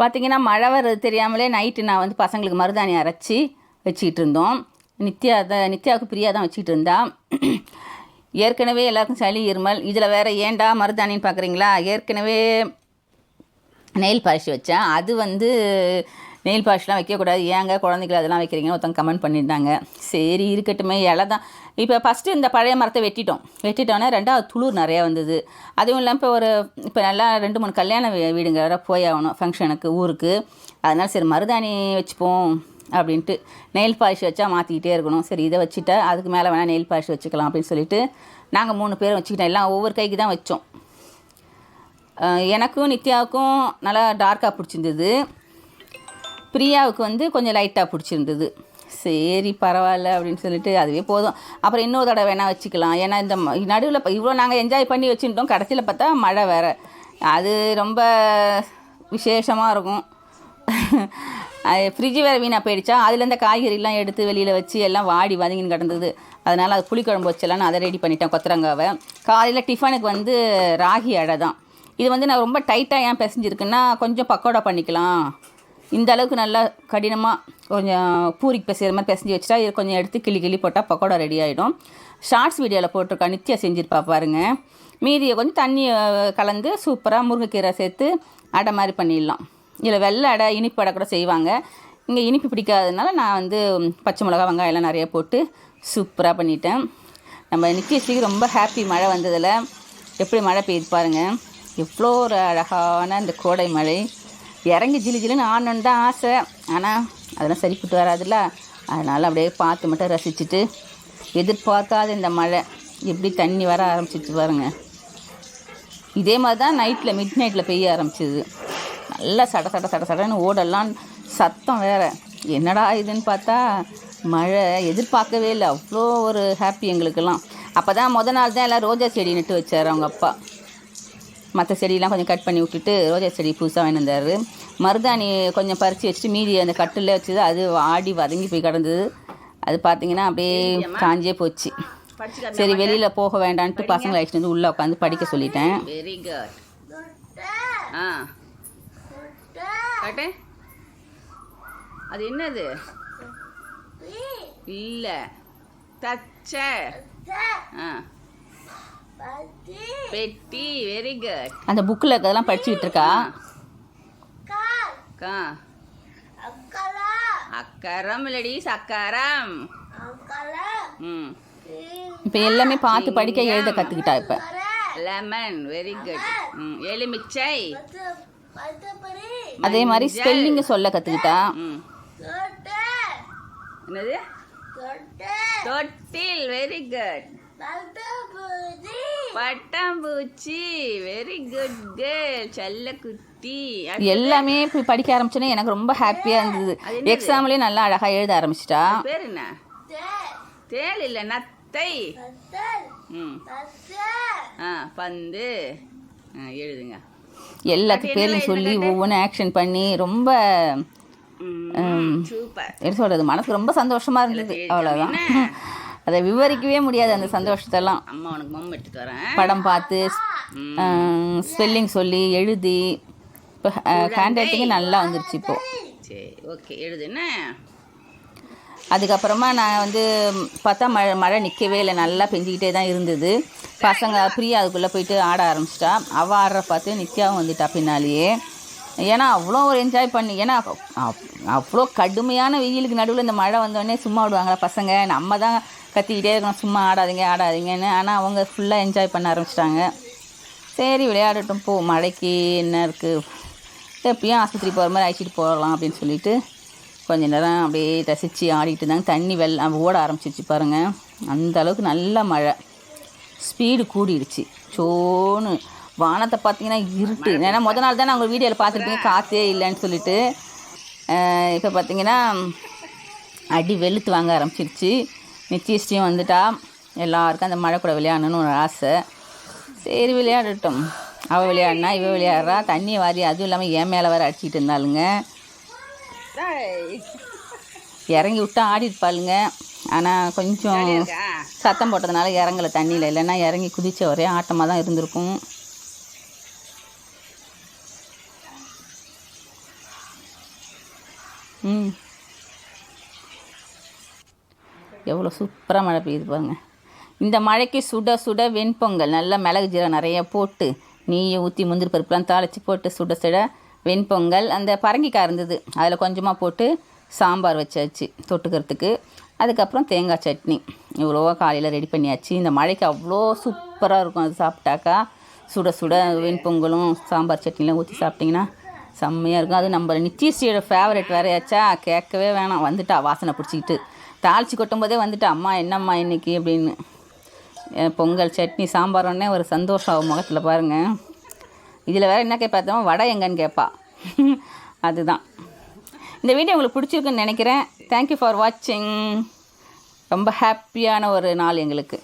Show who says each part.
Speaker 1: பார்த்திங்கன்னா மழை வர்றது தெரியாமலே நைட்டு நான் வந்து பசங்களுக்கு மருதாணி அரைச்சி வச்சுக்கிட்டு இருந்தோம். நித்யா தான் நித்யாவுக்கு பிரியா தான் வச்சுக்கிட்டு இருந்தா. ஏற்கனவே எல்லாருக்கும் சளி இருமல் இதில் வேறு ஏன்டா மருதாணின்னு பார்க்குறீங்களா ஏற்கனவே நெயில் பாலிஷ் வச்சேன். அது வந்து நெயில் பாலிஷ்லாம் வைக்கக்கூடாது. ஏங்க குழந்தைகள் அதெல்லாம் வைக்கிறீங்கன்னு ஒருத்தவங்க கமெண்ட் பண்ணியிருந்தாங்க. சரி இருக்கட்டுமே இலை தான் இப்போ ஃபஸ்ட்டு இந்த பழைய மரத்தை வெட்டிட்டோம். வெட்டிட்டோன்னே ரெண்டாவது துளிர் நிறையா வந்தது. அதுவும் இல்லாமல் இப்போ ஒரு இப்போ நல்லா ரெண்டு மூணு கல்யாண வீடுங்க வேறு போய் ஆகணும் ஃபங்க்ஷனுக்கு ஊருக்கு. அதனால் சரி மருதாணி வச்சுப்போம் அப்படின்ட்டு நெயில் பாலிஷ் வச்சா மாற்றிக்கிட்டே இருக்கணும். சரி இதை வச்சுட்டா அதுக்கு மேலே வேணால் நெயில் பாலிஷ் வச்சுக்கலாம் அப்படின்னு சொல்லிட்டு நாங்கள் மூணு பேரும் வச்சுக்கிட்டோம். எல்லாம் ஒவ்வொரு கைக்கு தான் வச்சோம். எனக்கும் நித்யாவுக்கும் நல்லா டார்க்காக பிடிச்சிருந்தது. பிரியாவுக்கு வந்து கொஞ்சம் லைட்டாக பிடிச்சிருந்தது. சரி பரவாயில்ல அப்படின்னு சொல்லிட்டு அதுவே போதும். அப்புறம் இன்னொரு தடவை வேணால் வச்சுக்கலாம். ஏன்னா இந்த நடுவில் இப்போ இவ்வளோ நாங்கள் என்ஜாய் பண்ணி வச்சுட்டோம் கடைசியில் பார்த்தா மழை வேறு. அது ரொம்ப விசேஷமாக இருக்கும். ஃப்ரிட்ஜு வேறு வீணாக போயிடுச்சா? அதில் இந்த காய்கறிலாம் எடுத்து வெளியில் வச்சு எல்லாம் வாடி வதங்கின்னு கிடந்தது. அதனால் அது புளிக்குழம்பு வச்சலாம் நான் அதை ரெடி பண்ணிட்டேன் கொத்தரங்காவை. காலையில் டிஃபனுக்கு வந்து ராகி அடை தான். இது வந்து நான் ரொம்ப டைட்டாக ஏன் பிசைஞ்சிருக்குன்னா கொஞ்சம் பக்கோடா பண்ணிக்கலாம். இந்த அளவுக்கு நல்லா கடினமாக கொஞ்சம் பூரிக்கு பிசைகிற மாதிரி பிசைஞ்சு வச்சுட்டா இது கொஞ்சம் எடுத்து கிளி கிளி போட்டால் பக்கோடா ரெடி ஆகிடும் ஷார்ட்ஸ் வீடியோவில் போட்டிருக்கா நித்யா செஞ்சுருப்பா பாருங்கள் மீதியை கொஞ்சம் தண்ணி கலந்து சூப்பராக முருங்கைக்கீரை சேர்த்து அடை மாதிரி பண்ணிடலாம். இதில் வெள்ளை அடை இனிப்பு அடை கூட செய்வாங்க. இங்கே இனிப்பு பிடிக்காததுனால நான் வந்து பச்சை மிளகா வெங்காயம் எல்லாம் நிறைய போட்டு சூப்பராக பண்ணிட்டேன். நம்ம நித்யஸ்ரீக்கு ரொம்ப ஹாப்பி மழை வந்ததில். எப்படி மழை பெய்யுது பாருங்கள் எவ்வளோ ஒரு அழகான இந்த கோடை மழை. இறங்கி ஜிலி ஜிலுன்னு ஆடணுன்னு தான் ஆசை. ஆனால் அதெல்லாம் சரிப்பட்டு வராதுல்ல. அதனால் அப்படியே பார்த்து மட்டும் ரசிச்சுட்டு எதிர்பார்க்காத இந்த மழை எப்படி தண்ணி வர ஆரம்பிச்சிச்சு பாருங்க. இதே மாதிரி தான் நைட்டில் மிட் நைட்டில் பெய்ய ஆரம்பிச்சிது. நல்லா சட சட சட சடன்னு ஓடெல்லாம் சத்தம் வேறு. என்னடா இதுன்னு பார்த்தா மழை எதிர்பார்க்கவே இல்லை. அவ்வளோ ஒரு ஹாப்பி எங்களுக்கெல்லாம். அப்போ தான் முத நாள் தான் எல்லாம் ரோஜா செடி நட்டு வச்சார் அவங்க அப்பா. மற்ற செடியெல்லாம் கொஞ்சம் கட் பண்ணி விட்டுட்டு ரோஜா செடி புதுசாக வாங்கி வந்தார். மருதாணி கொஞ்சம் பறித்து வச்சுட்டு மீதி அந்த கட்டில் வச்சது அது ஆடி வதங்கி போய் கிடந்தது. அது பார்த்தீங்கன்னா அப்படியே காஞ்சே போச்சு. சரி வெளியில் போக வேண்டான்ட்டு பசங்களை அழைச்சிட்டு வந்து உள்ளே உட்காந்து படிக்க சொல்லிட்டேன். வெரி குட் ஆ. அது என்னது? இல்லை. தச்ச. ஆ. பெட்டி வெரி குட் அந்த புக்கில் இருக்கிறதெல்லாம் படிச்சுக்கிட்டு இருக்கா அக்கா. அக்கரம் இல்லடி சக்கரம். ம். இப்போ எல்லாமே பார்த்து படிக்க எழுத கற்றுக்கிட்டா இப்போ? லெமன் வெரி குட் ம் எலுமிச்சை. அதே மாதிரி ஸ்பெல்லிங்கை சொல்ல கற்றுக்கிட்டா ம். என்னது? தொட்டில் வெரி குட் பட்டாம்பூச்சி. வெரி குட் கேர்ள் செல்ல குட்டி. எல்லாமே போய் படிக்க ஆரம்பிச்சோன்னே எனக்கு ரொம்ப ஹாப்பியாக இருந்தது. எக்ஸாம்லேயே நல்லா அழகாக எழுத ஆரம்பிச்சிட்டா. பேர் என்ன? தேல் இல்லை நத்தை. ம். ஆ பந்து. ஆ எழுதுங்க. எல்லாத்து பேரையும் சொல்லி ஒவ்வொன்றும் ஆக்ஷன் பண்ணி ரொம்ப சூப்பர். என்ன சொல்கிறது மனசுக்கு ரொம்ப சந்தோஷமா இருந்தது. அவ்வளோதான் அதை விவரிக்கவே முடியாது அந்த சந்தோஷத்தெல்லாம். அம்மா உனக்கு மம் எடுத்துட்டு வரேன். படம் பார்த்து ஸ்பெல்லிங் சொல்லி எழுதி இப்போ ஹேண்ட் ரைட்டிங்கே நல்லா வந்துருச்சு இப்போ. சரி ஓகே எழுது என்ன? அதுக்கப்புறமா நான் வந்து பார்த்தா மழை மழை நிற்கவே இல்லை. நல்லா பெஞ்சிக்கிட்டே தான் இருந்தது. பசங்க பிரியா அதுக்குள்ளே போயிட்டு ஆட ஆரம்பிச்சிட்டா. அவள் ஆடுற பார்த்து நித்யாவும் வந்துட்டா பின்னாலேயே. ஏன்னா அவ்வளோ ஒரு என்ஜாய் பண்ணி ஏன்னா அவ்வளோ கடுமையான வெயிலுக்கு நடுவில் இந்த மழை வந்தோடனே சும்மா விடுவாங்களா பசங்க? நம்ம தான் கத்திக்கிட்டே இருக்கணும். சும்மா ஆடாதீங்க ஆடாதீங்கன்னு. ஆனால் அவங்க ஃபுல்லாக என்ஜாய் பண்ண ஆரம்பிச்சிட்டாங்க. சரி விளையாடட்டும். போ மழைக்கு என்ன இருக்குது எப்பயும் ஆஸ்பத்திரி போகிற மாதிரி அழைச்சிட்டு போகலாம் அப்படின்னு சொல்லிட்டு கொஞ்ச நேரம் அப்படியே ரசித்து ஆடிட்டு இருந்தாங்க. தண்ணி வெள்ள ஓட ஆரம்பிச்சிருச்சு பாருங்கள் அந்த அளவுக்கு நல்ல மழை. ஸ்பீடு கூடிடுச்சு. சோன்னு. வானத்தை பார்த்தீங்கன்னா இருட்டு. ஏன்னா முத நாள் தான் உங்கள் வீடியோவில் பார்த்துருப்பீங்க காற்றே இல்லைன்னு சொல்லிட்டு. இப்போ பார்த்தீங்கன்னா அடி வெளுத்து வாங்க ஆரம்பிச்சிருச்சு. நித்தியஸ்டியும் வந்துட்டா. எல்லாருக்கும் அந்த மழை கூட விளையாடணும்னு ஒரு ஆசை. சரி விளையாடட்டும். அவள் விளையாடினா இவ விளையாடுறா. தண்ணி வாரி அதுவும் இல்லாமல் என் மேலே வேறு அடிச்சிட்டு இருந்தாளுங்க. இறங்கி விட்டா ஆடிருப்பாளுங்க ஆனால் கொஞ்சம் சத்தம் போட்டதுனால இறங்கல தண்ணியில். இல்லைன்னா இறங்கி குதிச்ச ஒரே ஆட்டமாக தான் இருந்திருக்கும். ம். எவ்வளோ சூப்பராக மழை பெய்யுது பாருங்க. இந்த மழைக்கு சுட சுட வெண்பொங்கல் நல்லா மிளகு ஜீரம் நிறைய போட்டு நெய்யை ஊற்றி முந்திரி பருப்புலாம் தாளித்து போட்டு சுட சுட வெண்பொங்கல். அந்த பரங்கிக்காய் இருந்தது அதில் கொஞ்சமாக போட்டு சாம்பார் வச்சாச்சு தொட்டுக்கிறதுக்கு. அதுக்கப்புறம் தேங்காய் சட்னி இவ்வளோவா காலையில் ரெடி பண்ணியாச்சு. இந்த மழைக்கு அவ்வளோ சூப்பராக இருக்கும் அது சாப்பிட்டாக்கா. சுட சுட வெண்பொங்கலும் சாம்பார் சட்னிலாம் ஊற்றி சாப்பிட்டிங்கன்னா செம்மையாக இருக்கும். அது நம்ம நித்யஸ்ரீயோட ஃபேவரட் வேறையாச்சா கேட்கவே வேணாம். வந்துட்டா வாசனை பிடிச்சிக்கிட்டு. தாளித்து கொட்டும் போதே வந்துட்டா அம்மா என்னம்மா இன்றைக்கி அப்படின்னு. பொங்கல் சட்னி சாம்பார் உடனே ஒரு சந்தோஷம் முகத்தில் பாருங்கள் இதில் வேறு என்ன கேட்பா வடை எங்கன்னு கேட்பா அதுதான். இந்த வீடியோ உங்களுக்கு பிடிச்சிருக்குன்னு நினைக்கிறேன். தேங்க்யூ ஃபார் வாட்சிங் ரொம்ப ஹாப்பியான ஒரு நாள் எங்களுக்கு.